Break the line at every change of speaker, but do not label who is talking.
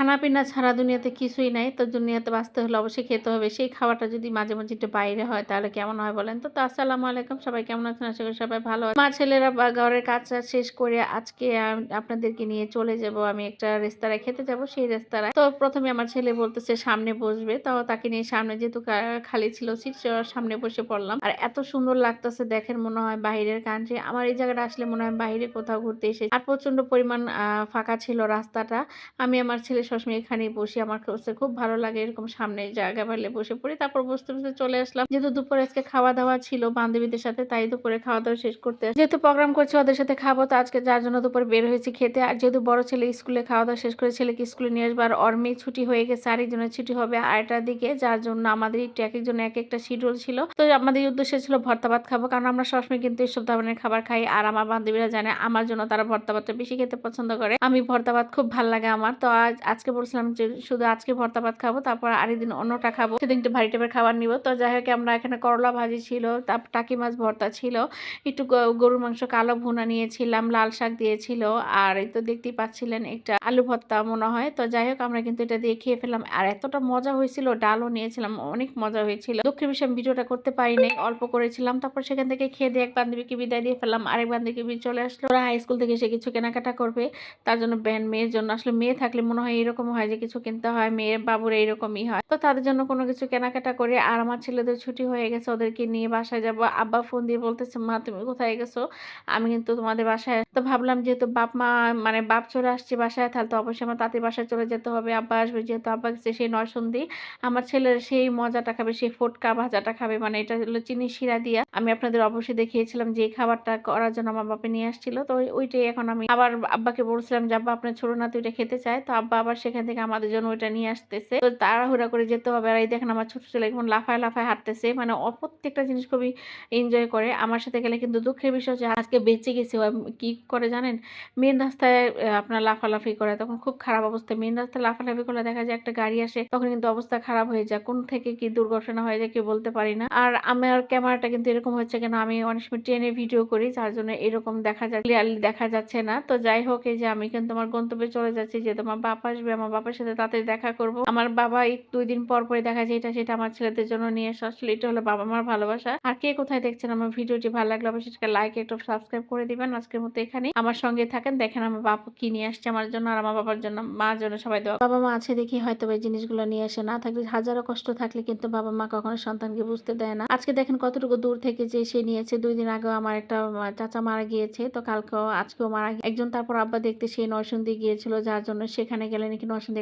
খানাপিনা ছাড়া দুনিয়াতে কিছুই নাই। তো দুনিয়াতে বাঁচতে হলে অবশ্যই খেতে হবে। সেই খাবারটা যদি মাঝে, মাঝে একটু বাইরে হয় তাহলে কেমন হয় বলেন তো? আসসালামু আলাইকুম। সবাই কেমন আছেন? আশা করি সবাই ভালো। মা ছেলেরা বা ঘরের কাজ-টাজ শেষ করে আজকে আপনাদেরকে নিয়ে চলে যাব। আমি একটা রেস্তোরাঁয় খেতে যাব। সেই রেস্তোরাঁয়। তো প্রথমে আমার ছেলে বলতেছে সামনে বসবে। তো তাকে নিয়ে সামনে যেহেতু খালি ছিল সিট সামনে বসে পড়লাম। আর এত সুন্দর লাগতেছে দেখেন মনে হয় বাইরের কান্ট্রি। আমার এই জায়গাটা আসলে মনে হয় বাইরে কোথাও ঘুরতে এসেছি। আর প্রচণ্ড পরিমাণ ফাঁকা ছিল রাস্তাটা। আমি আমার ছেলে সবসময় এখানেই বসি। আমার কাছে খুব ভালো লাগে এরকম সামনে জায়গা পেলে বসে পড়ি। তারপর বসতে, বসতে চলে আসলাম। যেহেতু দুপুরে আজকে খাওয়া-দাওয়া ছিল বান্ধবীদের সাথে তাই দুপুরে খাওয়া-দাওয়া শেষ করতে যেহেতু প্রোগ্রাম করছি ওদের সাথে খাব তো আজকে যার জন্য দুপুরে বের হয়েছি খেতে। আর যেহেতু বড় ছেলে স্কুলে খাওয়া-দাওয়া শেষ করে ছেলেকে স্কুলে নিয়ে আসব আর মেয়ে ছুটি হয়ে গেছে আরেকজনের ছুটি হবে আড়াইটার দিকে যার জন্য আমাদের একটু একেকজনের এক একটা শিডিউল ছিল। তো আমাদের উদ্দেশ্য ছিল ভর্তা ভাত খাব কারণ আমরা সবসময় কিন্তু এসব ধরনের খাবার খাই। আর আমার বান্ধবীরা জানে আমার জন্য তারা ভর্তা ভাতটা বেশি খেতে পছন্দ করে। আমি ভর্তা ভাত খুব ভালো লাগে আমার। তো আজ আজকে বলছিলাম যে শুধু আজকে ভর্তা ভাত খাব তারপর আরেকদিন অন্যটা খাব। সেদিন একটু ভারী টাইপের খাবার নিব। তো যাই হোক আমরা এখানে করলা ভাজি ছিল, তারপর টাকি মাছ ভর্তা ছিল, একটু গরুর মাংস কালো ভুনা নিয়েছিলাম, লাল শাক দিয়েছিল আর এই তো দেখতেই পাচ্ছিলেন একটা আলু ভর্তা মনে হয়। তো যাই হোক আমরা কিন্তু এটা দিয়ে খেয়ে ফেললাম। আর এতটা মজা হয়েছিল ডালও নিয়েছিলাম অনেক মজা হয়েছিল। দুঃখের বিষয়ে আমি ভিডিওটা করতে পারিনি অল্প করেছিলাম। তারপর সেখান থেকে খেয়ে দিয়ে এক বান্ধবীকে বিদায় দিয়ে ফেললাম। আরেক বান্ধবী চলে আসলো। ওরা হাই স্কুল থেকে সে কিছু কেনাকাটা করবে। তার জন্য ব্যান্ড মেয়ের জন্য আসলে মেয়ে থাকলে মনে হয় এরকম হয় যে কিছু কিনতে হয়, মেয়ের বাবুর এইরকমই হয়। তো তাদের জন্য কোনো কিছু কেনাকাটা করে আর আমার ছেলেদের ছুটি হয়ে গেছে, ওদেরকে নিয়ে বাসায় যাব। আব্বা ফোন দিয়ে বলতেছে, মা, তুমি কোথায় গেছো? আমি কিন্তু তোমাদের বাসায় তো ভাবলাম যেহেতু বাপ মা মানে বাপ চলে আসছে বাসায়, তাহলে তো অবশ্যই আমার তাঁতির বাসায় চলে যেতে হবে। আব্বা আসবে যেহেতু আব্বা গেছে সেই নরসিংদী। আমার ছেলের সেই মজাটা খাবে, সেই ফোটকা ভাজাটা খাবে মানে এটা হলো চিনি শিরা দিয়া। আমি আপনাদের অবশ্যই দেখিয়েছিলাম যে খাবারটা করার জন্য আমার বাপে নিয়ে আসছিল। তো ওইটাই এখন আমি আবার আব্বাকে বলছিলাম যে, আব্বা, আপনার ছোট নাতি ওইটা খেতে চায়। তো আব্বা আবার সেখান থেকে আমাদের জন্য ওইটা নিয়ে আসতেছে। তো তাড়াহুড়া করে যেতে হবে। আর এই দেখেন আমার ছোট ছেলে এখন লাফায় লাফায় হাঁটতেছে। মানে ও প্রত্যেকটা জিনিস খুবই এনজয় করে। আমার সাথে গেলে কিন্তু দুঃখের বিষয় হচ্ছে আজকে বেঁচে গেছে। কি করে জানেন? মেন রাস্তায় আপনার লাফালাফি করে। তখন খুব খারাপ অবস্থা মেন রাস্তায় লাফালাফি করলে দেখা যায় একটা গাড়ি আসে, তখন কিন্তু অবস্থা খারাপ হয়ে যায়। কোন থেকে কি দুর্ঘটনা হয়ে যায় কেউ বলতে পারি না। আর আমার ক্যামেরাটা কিন্তু এরকম হচ্ছে কেন? আমি অনেক সময় ট্রেনে ভিডিও করি, যার জন্য এরকম দেখা যায় ক্লিয়ারলি দেখা যাচ্ছে না। তো যাই হোক, এই যে আমি কিন্তু আমার গন্তব্যে চলে যাচ্ছি, যে তোমার বাবা আসবে। আমার বাবার সাথে তাতে দেখা করব। আমার বাবা এই দুই দিন পর পরে দেখা যায় এটা সেটা আমার ছেলেদের জন্য নিয়ে আসা। আসলে এটা হলো বাবা মার ভালোবাসা। আর কে কোথায় দেখছেন আমার ভিডিওটি ভালো লাগলে অবশ্যই সেটাকে লাইক একটু সাবস্ক্রাইব করে দিবেন। আজকের মতো এখানে আমার সঙ্গে থাকেন, দেখেন আমার বাবা কি নিয়ে আসছে আমার জন্য আর আমার বাবার জন্য, মার জন্য সবাই দেওয়া বাবা মা আছে দেখি হয়তো এই জিনিসগুলো নিয়ে আসে। না থাকলে হাজারো কষ্ট থাকলে কিন্তু বাবা মা কখনো সন্তানকে বুঝতে দেয় না। আজকে দেখেন কতটুকু দূর থেকে যে সে নিয়েছে। দুই দিন আগেও আমার একটা চাচা মারা গিয়েছে। তো কালকেও, আজকেও মারা একজন তারপর আব্বা দেখতে সেই নরসিংদী গিয়েছিল, যার জন্য সেখানে গেলে que nós acham